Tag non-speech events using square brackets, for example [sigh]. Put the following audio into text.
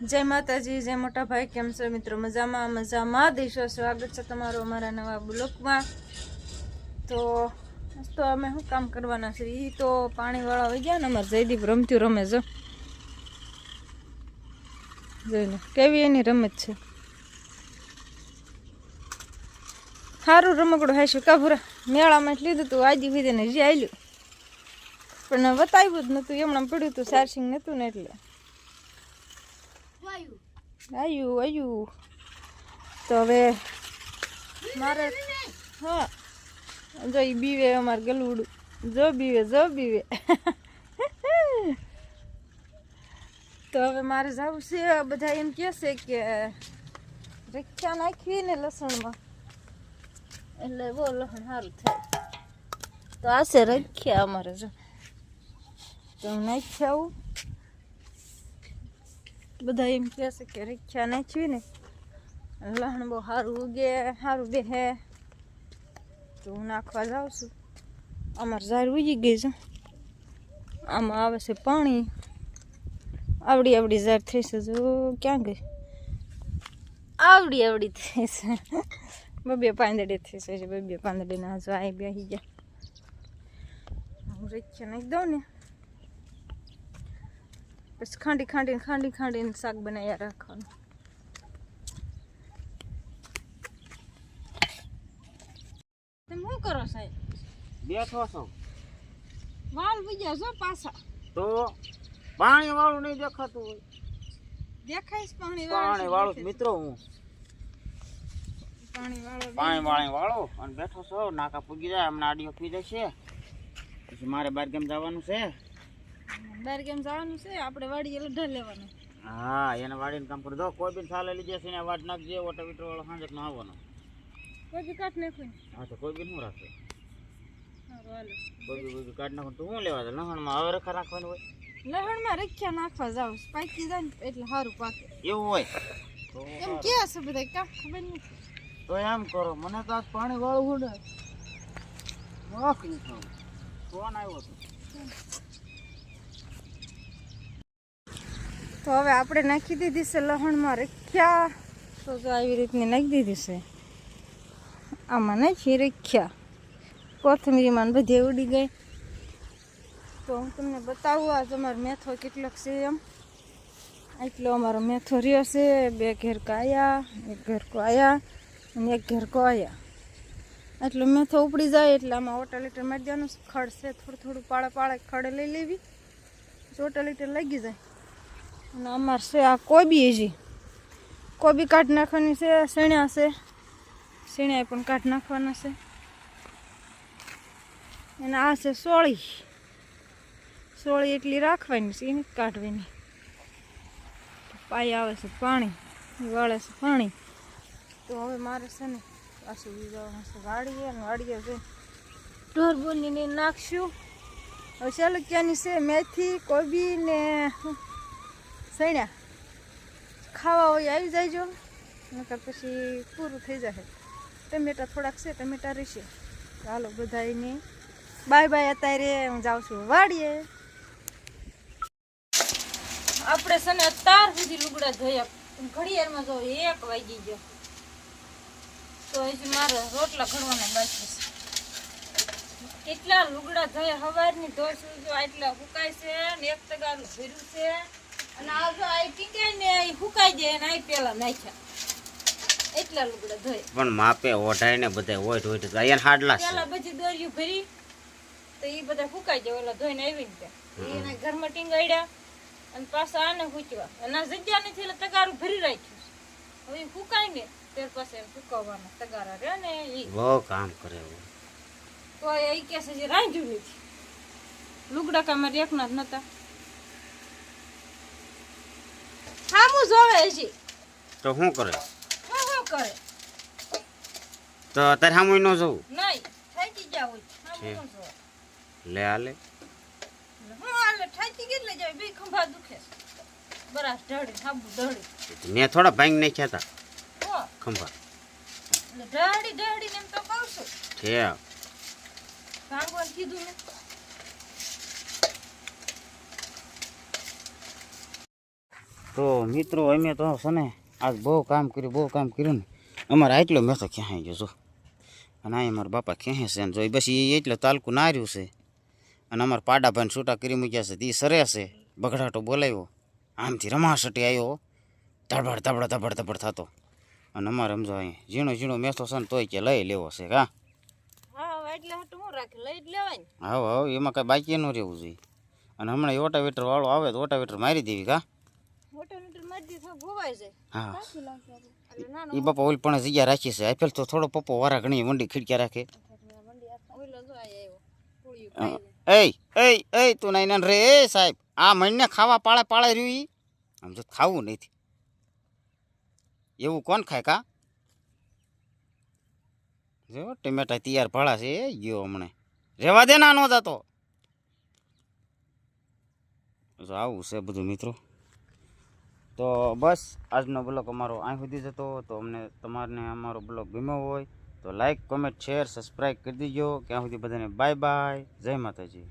જય માતાજી, જય મોટા ભાઈ, કેમ છો મિત્રો? મજામાં મજામાં. દેશો, સ્વાગત છે તમારું અમારા નવા બ્લોકમાં તો તો અમે શું કામ કરવાના છે? એ તો પાણીવાળા આવી ગયા ને અમારે જયદીપ રમતું રમે જો જોઈને કેવી એની રમત છે? સારું રમકડું હાઈશું કાભુરા મેળામાં જ લીધું તું આજી વિધે ને જે આવ્યું પણ બતાવ્યું જ નહોતું એમણે પડ્યું હતું સારસિંગ નહોતું ને એટલે. આયુ આયુ તો હવે મારે, હા. જો એ બીવે, અમારે ગલુડું. જો બીવે જો બીવે. [laughs] તો હવે મારે જવું છે. બધા એમ કહેશે કે રિક્ષા નાખવી ને લસણમાં. એટલે બહુ લસણ સારું થાય. તો આશે રખ્યા અમારે, જો. તો હું નાખી આવું. બધા એમ કહે છે કે રીક્ષા નાખવી ને લહણ બહુ સારું ઉગે, સારું બેહે. તો હું નાખવા જાઉં છું. અમારે ઝાડ ઉગી ગઈ છે. આમાં આવે છે પાણી. આવડી આવડી ઝાડ થઈ છે જો ક્યાં ગઈ? આવડી આવડી થઈ છે. બબે પાંદડી થઈ છે, બબે પાંદડી ના જો આ બેસી ગયા. હું રીક્ષા નાખી દઉં ને. પછી ખાંડી ખાંડીને ખાંડી ખાંડીને શાક બનાવ્યા રાખવાનું. તમે શું કરો સાહેબ? બેઠો છો. વાલ બીજા છો પાછા? તો પાણી વાળું નહીં દેખાતું હોય. દેખાય પાણી પાણી વાળું મિત્રો હું. પાણી વાળો પાણી વાળી વાળો અને બેઠો છો. નાકા પૂગી જાય હમણાં આડીઓ પી જશે. પછી મારે બાર કેમ જવાનું છે. બાર કેમ જવાનું છે? આપણે વાડીએ લઢા લેવાનું. હા એને વાડીને કામ કરી. દો કોઈ બી સાલે લીધે છે એને વાટ નાખજે ઓટો વીટર વાળો સાંજે નો આવવાનો. કોઈ બી કાઢ નાખું. હા તો કોઈ બી શું રાખે. કોઈ બી કોઈ બી કાઢ નાખો. તું શું લેવા દે લહણમાં હવે રખા રાખવાનું હોય? લહણમાં રખ્યા નાખવા જાવ. પાકી જાય ને એટલે સારું પાકે. એવું હોય? તો એમ કે છે બધા કાં ખબર નથી. તો એમ કરો મને તો આજ પાણી વાળું ને. ફોન આવ્યો હતો તો હવે આપણે નાખી દીધી છે લહણમાં રખ્યા તો જો આવી રીતની નાખી દીધી છે. આમાં નાખી રખ્યા કોથમીરીમાં બધી ઉડી ગઈ. તો હું તમને બતાવું આજ અમારો મેથો કેટલોક છે એમ. એટલો અમારો મેથો રહ્યો છે. બે ઘેરકો આવ્યા એક ઘેરકો આવ્યા અને એક ઘેરકો આવ્યા એટલો મેથો ઉપડી જાય એટલે આમાં ઓટા લીટર મારી દેવાનું ખડ છે, થોડું થોડું પાળે પાળે ખડે લઈ લેવી. ઓટા લીટર લાગી જાય. અને અમાર છે આ કોબી હજી. કોબી કાઢ નાખવાની છે શેણ્યા છે. શેણ્યા પણ કાઢ નાખવાના છે. અને આ છે સોળી. સોળી એટલી રાખવાની છે, એને કાઢવાની. પાઈ આવે છે પાણી વાળે છે પાણી. તો હવે મારે છે ને પાછું જવાનું છે વાડીએ, અને વાડીએ છે ઢોર નાખશું. હવે ચાલો ક્યાંની છે? મેથી, કોબી ને સણ્યા, ખાવા હોય આવી જાયજો, નકર પછી પૂરું થઈ જશે ટમેટા થોડાક છે, ટમેટા રહેશે. ચાલો બધાને બાય બાય અત્યારે, હું જાઉં છું વાડીએ. આપણે છે ને અત્યાર સુધી લુગડા ધોયા. ઘડિયાળમાં જો એક વાગી ગયો. તો હજી મારે રોટલા ઘડવાના બાકી છે. કેટલા લુગડા ધોયા? સવારની ધોશું જો આટલા સુકાય છે ને એક તગારું ભર્યું છે. અને આ ને સુકાઈ જાય ને આ પેલા નાખ્યા. એટલા લુગડા પણ માપે ઓઢાઈ ને બધા ઓઢ ઓઢ. અહીંયા હાડલા પેલા બધી દોરીઓ ભરી તો એ બધા ફૂકાઈ જાય ઓલા ધોઈને ત્યાં. એના ઘરમાં ટીંગાડ્યા અને પાછા આને ફૂચવા અને આ જગ્યા નથી એટલે તગારું ભરી રાખ્યું હવે ઈ ફૂકાય ને ત્યાર પાસે એમ ફૂકવવાના તગારા રહે ને એ બહુ કામ કરે તો એ કે છે રાંધ્યું નથી. લુગડા કામાં રેખના જ નતા. હામું જોવે છે? તો શું કરે? હું શું કરે? તો તારે મુઈ ન જવું. નહીં થાકી જાવ. છે. લે હાલે. હું મેં થોડા ભાંગ નાખ્યા હતા. ખંભા. ઢળી ઢળી ને એમ તો કહું છું. છે ભાંગવાનું કીધું ને તો મિત્રો અમે તો છે ને આજ બહુ કામ કર્યું બહુ કામ કર્યું ને. અમારે આટલો મેં તો ક્યાંય ગયો જો અને અહીં અમારા બાપા ક્યાંય છે ને જો બસ એ એટલે ના રહ્યું છે. અને અમારા પાડાભાઈને છૂટા કરી મૂક્યા છે. તે સરે છે. બગડાટો બોલાવ્યો. આમથી રમાસટી આવ્યો ધબડ ધબડ ધબડ ધબડ થતો. અને અમારે સમજો અહીં ઝીણો ઝીણો મેસો છે ને તોય કે લઈ લેવો છે હા હા હું એમાં કાંઈ બાકી ન રહેવું જોઈએ. અને હમણાં ઓટાવેટર વાળો આવે તો ઓટાવેટર મારી દેવી કા? હા. એ બાપા ઓલ પણ જગ્યા રાખી છે. આઈપીએલ તો થોડો પપ્પો વારા ઘણી મંડી ખીડક્યા રાખે. એ એ એ તું નહીં રે એ સાહેબ. આ મણને ખાવા પાળે પાળે રહ્યું આમ જો ખાવું નથી. એવું કોણ ખાય કા? જો ટમેટા તૈયાર ભાળા છે એ ગયો હમણે. રેવા દે નાનો જતો. આવું છે બધું મિત્રો. તો બસ, આજનો બ્લોગ અમારો અહીં સુધી જતો. તો અમને તમારને અમારો બ્લોગ ગમ્યો હોય તો લાઇક કોમેન્ટ, શેર સબસ્ક્રાઈબ કરી દીજો. ત્યાં સુધી બધાને બાય બાય. જય માતાજી.